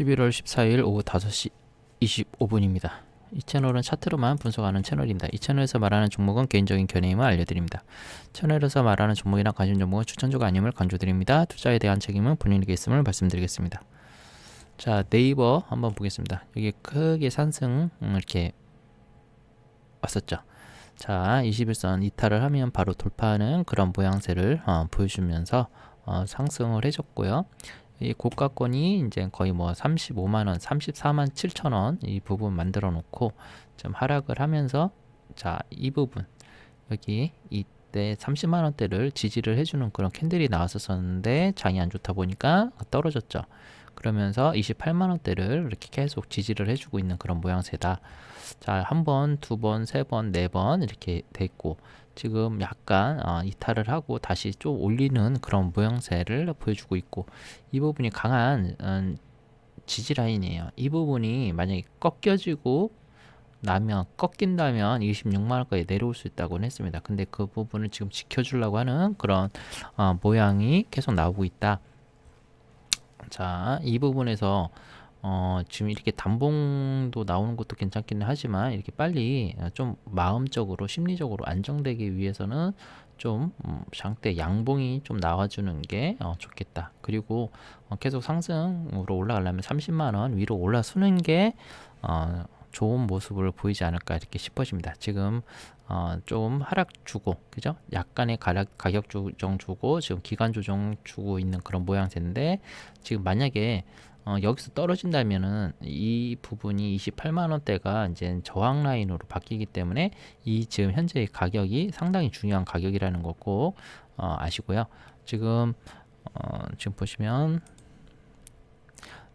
11월 14일 오후 5시 25분입니다. 이 채널은 차트로만 분석하는 채널입니다. 이 채널에서 말하는 종목은 개인적인 견해임을 알려드립니다. 채널에서 말하는 종목이나 관심 종목은 추천적 아님을 강조드립니다. 투자에 대한 책임은 본인에게 있음을 말씀드리겠습니다. 자 네이버 한번 보겠습니다. 여기 크게 상승 음, 이렇게 왔었죠. 자 21선 이탈을 하면 바로 돌파하는 그런 모양새를 어, 보여주면서 어, 상승을 해줬고요. 이 고가권이 이제 거의 뭐 35만 원, 34만 7천 원 이 부분 만들어 놓고 좀 하락을 하면서 자, 이 부분 여기 이때 30만 원대를 지지를 해 주는 그런 캔들이 나왔었는데 장이 안 좋다 보니까 떨어졌죠. 그러면서 28만 원대를 이렇게 계속 지지를 해 주고 있는 그런 모양새다. 자, 한 번, 두 번, 세 번, 네 번 이렇게 됐고 지금 약간 어, 이탈을 하고 다시 좀 올리는 그런 모양새를 보여주고 있고 이 부분이 강한 음, 지지 라인이에요. 이 부분이 만약에 꺾여지고 나면 꺾인다면 26만 원까지 내려올 수 있다고 했습니다. 근데 그 부분을 지금 지켜주려고 하는 그런 어, 모양이 계속 나오고 있다. 자, 이 부분에서 어, 지금 이렇게 단봉도 나오는 것도 괜찮기는 하지만 이렇게 빨리 좀 마음적으로 심리적으로 안정되기 위해서는 좀 음, 장대 양봉이 좀 나와주는 게 어, 좋겠다. 그리고 어, 계속 상승으로 올라가려면 30만 원 위로 올라서는 게 어, 좋은 모습을 보이지 않을까 이렇게 싶어집니다. 지금 어, 좀 하락 주고 그죠? 약간의 가격, 가격 조정 주고 지금 기간 조정 주고 있는 그런 모양새인데 지금 만약에 어, 여기서 떨어진다면은 이 부분이 28만 원대가 이제 저항 라인으로 바뀌기 때문에 이 지금 현재의 가격이 상당히 중요한 가격이라는 거꼭 어, 아시고요. 지금 어, 지금 보시면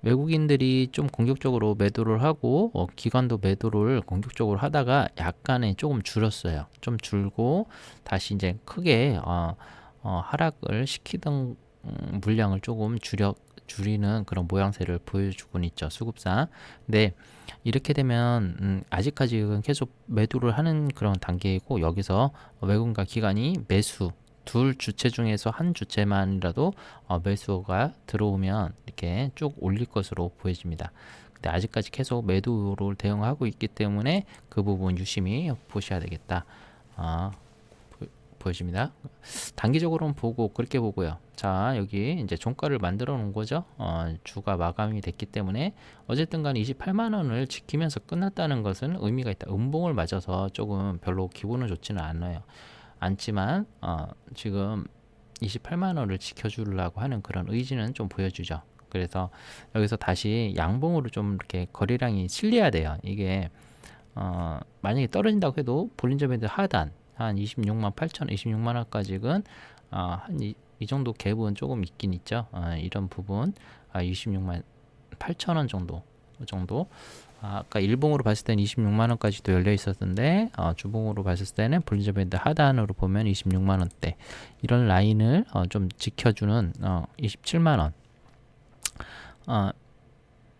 외국인들이 좀 공격적으로 매도를 하고 어, 기관도 매도를 공격적으로 하다가 약간의 조금 줄었어요. 좀 줄고 다시 이제 크게 어, 어, 하락을 시키던 음, 물량을 조금 줄여 줄이는 그런 모양새를 보여주곤 있죠 수급상. 근데 이렇게 되면 음, 아직까지는 계속 매도를 하는 그런 단계이고 여기서 외국인과 기관이 매수 둘 주체 중에서 한 주체만이라도 어, 매수가 들어오면 이렇게 쭉 올릴 것으로 보여집니다. 근데 아직까지 계속 매도를 대응하고 있기 때문에 그 부분 유심히 보셔야 되겠다. 어, 보여집니다. 단기적으로는 보고 그렇게 보고요. 자 여기 이제 종가를 만들어 놓은 거죠. 어, 주가 마감이 됐기 때문에 어쨌든 간에 28만 원을 지키면서 끝났다는 것은 의미가 있다. 음봉을 맞아서 조금 별로 기분은 좋지는 않아요. 않지만 어, 지금 28만 원을 지켜주려고 하는 그런 의지는 좀 보여주죠. 그래서 여기서 다시 양봉으로 좀 이렇게 거래량이 실려야 돼요. 이게 어, 만약에 떨어진다고 해도 볼린저 밴드 하단 한 26만 8천, 26만 원까지는 어, 한이 이 정도 갭은 조금 있긴 있죠. 어, 이런 부분 아, 26만 8천 원 정도 정도. 아, 아까 일봉으로 봤을 때는 26만 원까지도 열려 있었는데 어, 주봉으로 봤을 때는 볼린저 밴드 하단으로 보면 26만 원대 이런 라인을 어, 좀 지켜주는 어, 27만 원. 어,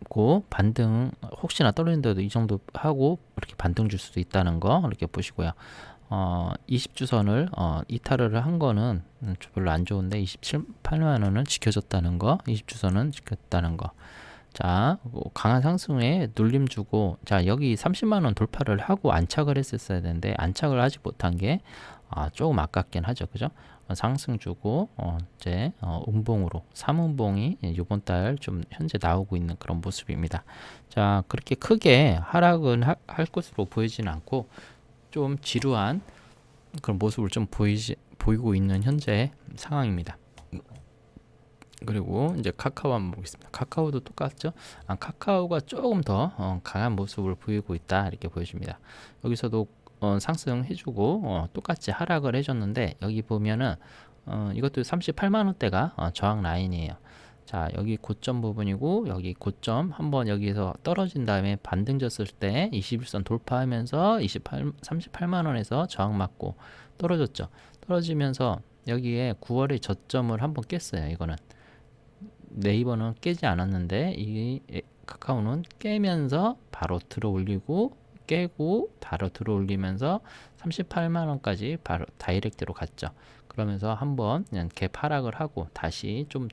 고 반등 혹시나 떨어진데도 이 정도 하고 이렇게 반등 줄 수도 있다는 거 이렇게 보시고요. 어, 20주선을 어, 이탈을 한 거는 음, 별로 안 좋은데 27만 원은 지켜졌다는 거, 20주선은 지켰다는 거. 자, 뭐 강한 상승에 눌림 주고 자, 여기 30만 원 돌파를 하고 안착을 했었어야 되는데 안착을 하지 못한 게 아, 조금 아깝긴 하죠. 그죠? 어, 상승 주고 어, 이제 어, 음봉으로 3음봉이 이번 달 좀 현재 나오고 있는 그런 모습입니다. 자, 그렇게 크게 하락은 하, 할 것으로 보이지는 않고 좀 지루한 그런 모습을 좀 보이지, 보이고 있는 현재 상황입니다. 그리고 이제 카카오 한번 보겠습니다. 카카오도 똑같죠? 아, 카카오가 조금 더 어, 강한 모습을 보이고 있다 이렇게 보여줍니다. 여기서도 어, 상승해주고 어, 똑같이 하락을 해줬는데 여기 보면은 어, 이것도 38만 원대가 어, 저항 라인이에요. 자 여기 고점 부분이고 여기 고점 한번 여기서 떨어진 다음에 반등 졌을 때 21선 돌파하면서 28 38만 원에서 저항 맞고 떨어졌죠. 떨어지면서 여기에 9월에 저점을 한번 깼어요 이거는. 네이버는 깨지 않았는데 이 카카오는 깨면서 바로 들어 올리고 깨고 바로 들어 올리면서 38만 원까지 바로 다이렉트로 갔죠. 그러면서 한번 그냥 갭 하락을 하고 다시 좀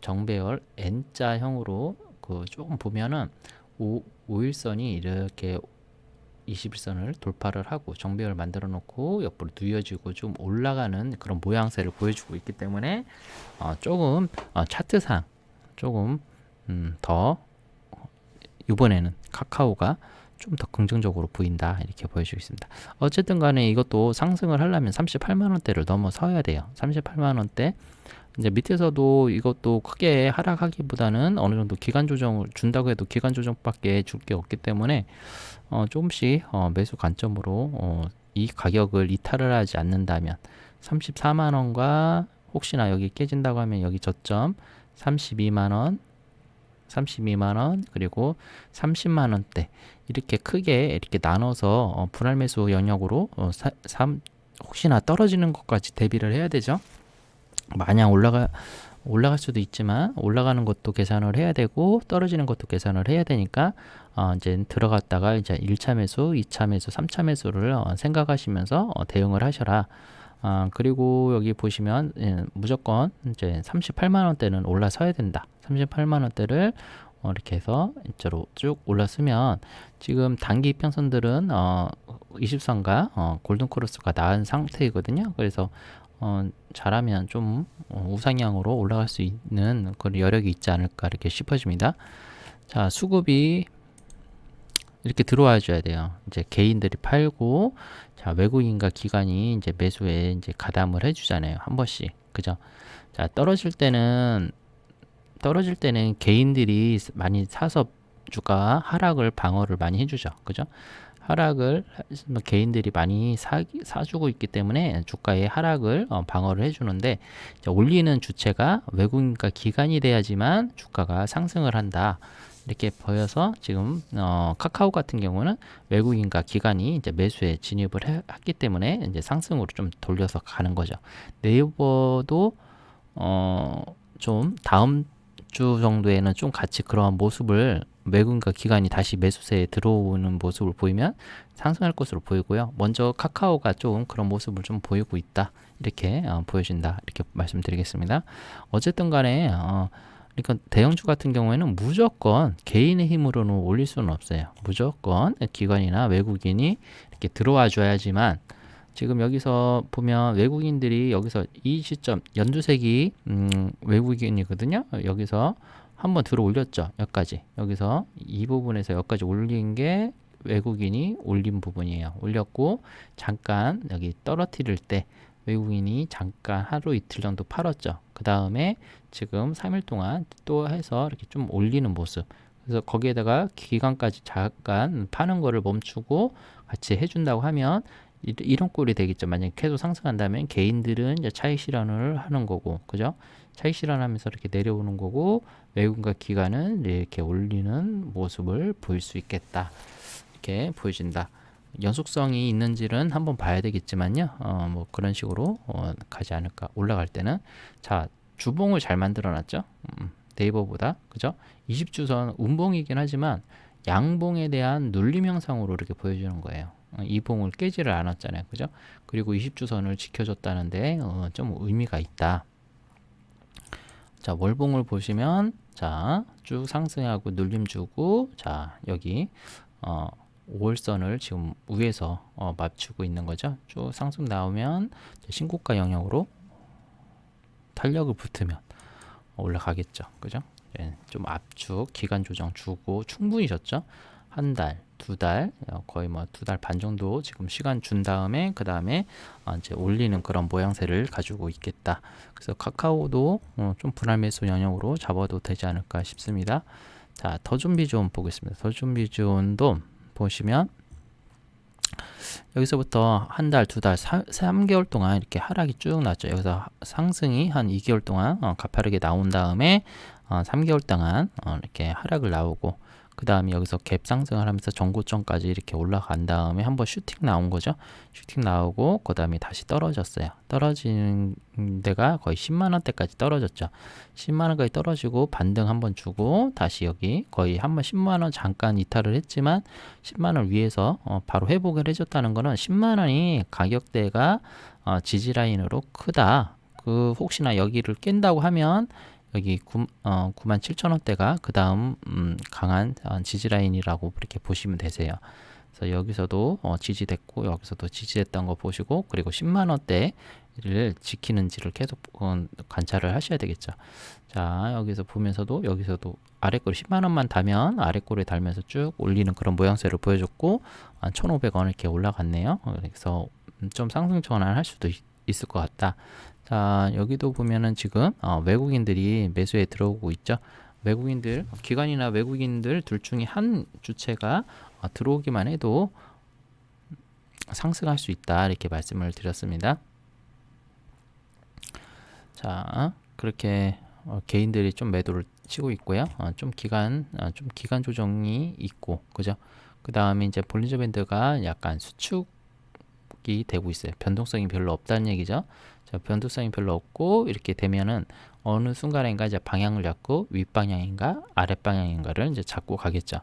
정배열 N자형으로 그그 조금 보면은 오, 5일선이 이렇게 21선을 돌파를 하고 정배를 만들어 놓고 옆으로 누워지고 좀 올라가는 그런 모양새를 보여주고 있기 때문에 어, 조금 어, 차트상 조금 음, 더 이번에는 카카오가 좀 더 긍정적으로 보인다 이렇게 보여주고 있습니다. 어쨌든 간에 이것도 상승을 하려면 38만 원대를 넘어서야 돼요. 38만 원대 이제 밑에서도 이것도 크게 하락하기보다는 어느 정도 기간 조정을 준다고 해도 기간 조정밖에 줄 게 없기 때문에 어, 조금씩 어, 매수 관점으로 어, 이 가격을 이탈을 하지 않는다면 34만 원과 혹시나 여기 깨진다고 하면 여기 저점 32만 원 32만 원 그리고 30만 원대 이렇게 크게 이렇게 나눠서 어, 분할 매수 영역으로 어, 사, 삼, 혹시나 떨어지는 것까지 대비를 해야 되죠. 마냥 올라가 올라갈 수도 있지만 올라가는 것도 계산을 해야 되고 떨어지는 것도 계산을 해야 되니까 어, 이제 들어갔다가 이제 1차 매수, 2차 매수, 3차 매수를 어, 생각하시면서 어, 대응을 하셔라. 아, 그리고 여기 보시면 예, 무조건 이제 38만 원대는 올라서야 된다. 38만 원대를 어, 이렇게 해서 이쪽으로 쭉 올랐으면 지금 단기 이평선들은 어, 20선과 어, 골든 크로스가 나은 상태이거든요. 그래서 어, 잘하면 좀 어, 우상향으로 올라갈 수 있는 그런 여력이 있지 않을까 이렇게 싶어집니다. 자, 수급이 이렇게 들어와 줘야 돼요. 이제 개인들이 팔고 자, 외국인과 기관이 이제 매수에 이제 가담을 해 주잖아요. 한 번씩. 그죠? 자, 떨어질 때는 떨어질 때는 개인들이 많이 사서 주가 하락을 방어를 많이 해 주죠. 그죠? 하락을 뭐 개인들이 많이 사, 사주고 있기 때문에 주가의 하락을 어, 방어를 해주는데 올리는 주체가 외국인과 기관이 돼야지만 주가가 상승을 한다. 이렇게 보여서 지금 어, 카카오 같은 경우는 외국인과 기관이 이제 매수에 진입을 해, 했기 때문에 이제 상승으로 좀 돌려서 가는 거죠. 네이버도 어, 좀 다음 주 정도에는 좀 같이 그러한 모습을 외국인과 기관이 다시 매수세에 들어오는 모습을 보이면 상승할 것으로 보이고요. 먼저 카카오가 좀 그런 모습을 좀 보이고 있다. 이렇게 어, 보여진다. 이렇게 말씀드리겠습니다. 어쨌든 간에 어, 그러니까 대형주 같은 경우에는 무조건 개인의 힘으로는 올릴 수는 없어요. 무조건 기관이나 외국인이 이렇게 들어와 줘야지만 지금 여기서 보면 외국인들이 여기서 이 시점 연두색이 음, 외국인이거든요. 여기서 한번 들어 올렸죠. 여기까지. 여기서 이 부분에서 여기까지 올린 게 외국인이 올린 부분이에요. 올렸고 잠깐 여기 떨어뜨릴 때 외국인이 잠깐 하루 이틀 정도 팔았죠. 그 다음에 지금 3일 동안 또 해서 이렇게 좀 올리는 모습. 그래서 거기에다가 기간까지 잠깐 파는 거를 멈추고 같이 해준다고 하면 이런 꼴이 되겠죠. 만약에 계속 상승한다면 개인들은 이제 차익 실현을 하는 거고, 그죠? 차익 실현하면서 이렇게 내려오는 거고, 외국인과 기관은 이렇게 올리는 모습을 보일 수 있겠다. 이렇게 보여진다. 연속성이 있는지는 한번 봐야 되겠지만요. 어, 뭐 그런 식으로 어, 가지 않을까. 올라갈 때는 자 주봉을 잘 만들어 놨죠. 음, 네이버보다 그죠? 20주선 운봉이긴 하지만 양봉에 대한 눌림 형상으로 이렇게 보여주는 거예요. 어, 이 봉을 깨지를 않았잖아요. 그죠? 그리고 20주선을 지켜줬다는데 어, 좀 의미가 있다. 자, 월봉을 보시면 자, 쭉 상승하고 눌림 주고 자, 여기 어 5월선을 지금 위에서 어, 맞추고 있는 거죠. 쭉 상승 나오면 신고가 영역으로 탄력을 붙으면 올라가겠죠. 그죠? 예, 좀 압축, 기간 조정 주고 충분히 졌죠. 한 달, 두 달, 어, 거의 뭐 두 달 반 정도 지금 시간 준 다음에 그 다음에 어, 이제 올리는 그런 모양새를 가지고 있겠다. 그래서 카카오도 어, 좀 분할 매수 영역으로 잡아도 되지 않을까 싶습니다. 자, 더 준비 존 보겠습니다. 더 준비 존도 보시면 여기서부터 한 달, 두 달, 3개월 동안 이렇게 하락이 쭉 났죠. 여기서 상승이 한 2개월 동안 어, 가파르게 나온 다음에 어, 3개월 동안 어, 이렇게 하락을 나오고 그 다음에 여기서 갭 상승을 하면서 전고점까지 이렇게 올라간 다음에 한번 슈팅 나온 거죠. 슈팅 나오고 그 다음에 다시 떨어졌어요. 떨어지는 데가 거의 10만 원대까지 떨어졌죠. 10만 원까지 떨어지고 반등 한번 주고 다시 여기 거의 한번 10만 원 잠깐 이탈을 했지만 10만 원 위에서 어 바로 회복을 해줬다는 거는 10만 원이 가격대가 어 지지 라인으로 크다. 그 혹시나 여기를 깬다고 하면 여기 9, 어, 9만 7천 원대가 그 다음 음, 강한 어, 지지 라인이라고 이렇게 보시면 되세요. 그래서 여기서도 어, 지지됐고 여기서도 지지됐던 거 보시고 그리고 10만 원대를 지키는지를 계속 어, 관찰을 하셔야 되겠죠. 자 여기서 보면서도 여기서도 아래 꼬리 10만 원만 다면 아래 꼬리에 달면서 쭉 올리는 그런 모양새를 보여줬고 한 1,500원 이렇게 올라갔네요. 그래서 음, 좀 상승 전환할 수도 있, 있을 것 같다. 자 여기도 보면은 지금 어, 외국인들이 매수에 들어오고 있죠. 외국인들 기관이나 외국인들 둘 중에 한 주체가 어, 들어오기만 해도 상승할 수 있다 이렇게 말씀을 드렸습니다. 자 그렇게 어, 개인들이 좀 매도를 치고 있고요. 어, 좀 기간 어, 좀 기간 조정이 있고 그죠? 그 다음에 이제 볼린저 밴드가 약간 수축 이 되고 있어요. 변동성이 별로 없다는 얘기죠. 자, 변동성이 별로 없고 이렇게 되면은 어느 순간인가 이제 방향을 잡고 윗방향인가 아랫방향인가를 이제 잡고 가겠죠.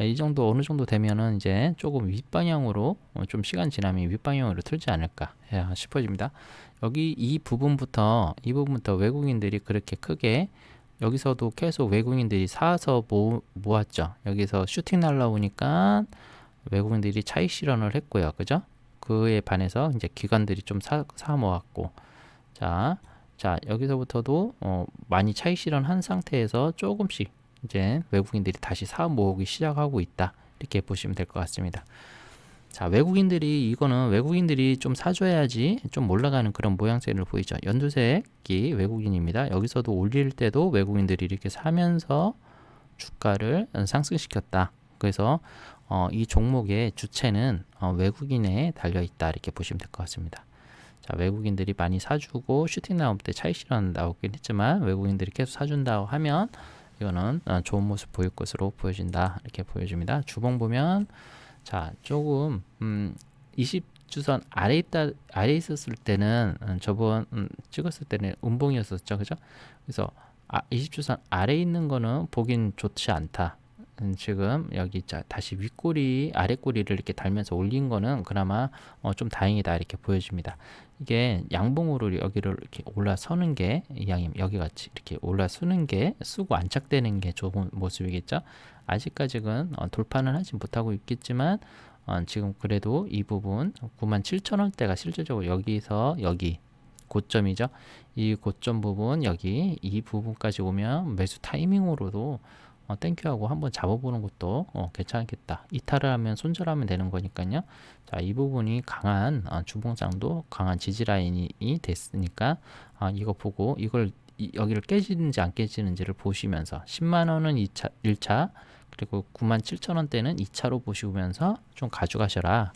이 정도 어느 정도 되면은 이제 조금 윗방향으로 어, 좀 시간 지나면 윗방향으로 틀지 않을까 싶어집니다. 여기 이 부분부터 이 부분부터 외국인들이 그렇게 크게 여기서도 계속 외국인들이 사서 모, 모았죠. 여기서 슈팅 날라오니까 외국인들이 차익 실현을 했고요. 그죠? 그에 반해서 이제 기관들이 좀 사, 사 모았고 자, 자 여기서부터도 어, 많이 차익 실현한 상태에서 조금씩 이제 외국인들이 다시 사업 모으기 시작하고 있다 이렇게 보시면 될 것 같습니다. 자 외국인들이 이거는 외국인들이 좀 사줘야지 좀 올라가는 그런 모양새를 보이죠. 연두색이 외국인입니다. 여기서도 올릴 때도 외국인들이 이렇게 사면서 주가를 상승시켰다. 그래서 어, 이 종목의 주체는 어, 외국인에 달려 있다 이렇게 보시면 될 것 같습니다. 자 외국인들이 많이 사주고 슈팅 나올 때 차익 실현 나오긴 했지만 외국인들이 계속 사준다고 하면 이거는 어, 좋은 모습 보일 것으로 보여진다 이렇게 보여집니다. 주봉 보면 자 조금 음, 20주선 아래 있다 아래 있었을 때는 음, 저번 음, 찍었을 때는 음봉이었었죠, 그죠? 그래서 아, 20주선 아래 있는 거는 보긴 좋지 않다. 음, 지금 여기 자 다시 윗꼬리 아랫꼬리를 이렇게 달면서 올린 거는 그나마 어, 좀 다행이다 이렇게 보여집니다. 이게 양봉으로 여기를 이렇게 올라서는 게 양이 여기 같이 이렇게 올라서는 게 쓰고 안착되는 게 좋은 모습이겠죠. 아직까지는 어, 돌파는 하지 못하고 있겠지만 어, 지금 그래도 이 부분 97,000원대가 실질적으로 여기서 여기 고점이죠. 이 고점 부분 여기 이 부분까지 오면 매수 타이밍으로도 어, 땡큐하고 한번 잡아보는 것도 어, 괜찮겠다. 이탈을 하면 손절하면 되는 거니까요. 자, 이 부분이 강한 어, 주봉장도 강한 지지 라인이 됐으니까 아, 이거 보고 이걸 이, 여기를 깨지는지 안 깨지는지를 보시면서 10만 원은 2차 1차 그리고 9만 7천 원대는 2차로 보시면서 좀 가져가셔라.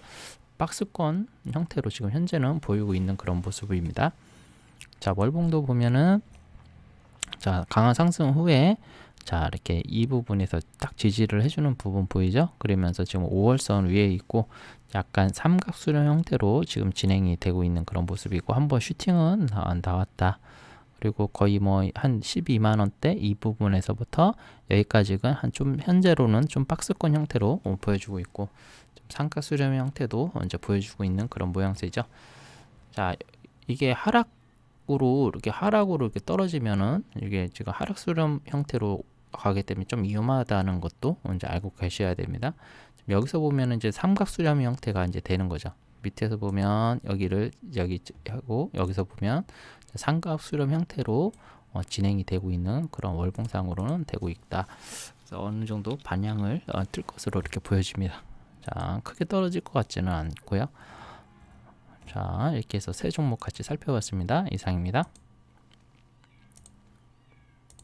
박스권 형태로 지금 현재는 보이고 있는 그런 모습입니다. 자, 월봉도 보면은 자, 강한 상승 후에 자 이렇게 이 부분에서 딱 지지를 해주는 부분 보이죠? 그러면서 지금 5월선 위에 있고 약간 삼각수렴 형태로 지금 진행이 되고 있는 그런 모습이고 한번 슈팅은 나왔다. 그리고 거의 뭐 한 12만 원대 이 부분에서부터 여기까지는 한좀 현재로는 좀 박스권 형태로 보여주고 있고 좀 삼각 수렴 형태도 이제 보여주고 있는 그런 모양새죠. 자 이게 하락 으로 이렇게 하락으로 이렇게 떨어지면은 이게 지금 하락 수렴 형태로 가기 때문에 좀 위험하다는 것도 이제 알고 계셔야 됩니다. 여기서 보면 이제 삼각 수렴 형태가 이제 되는 거죠. 밑에서 보면 여기를 여기 하고 여기서 보면 삼각 수렴 형태로 어, 진행이 되고 있는 그런 월봉상으로는 되고 있다. 그래서 어느 정도 반향을 어, 틀 것으로 이렇게 보여집니다. 자, 크게 떨어질 것 같지는 않고요. 자, 이렇게 해서 세 종목 같이 살펴봤습니다. 이상입니다.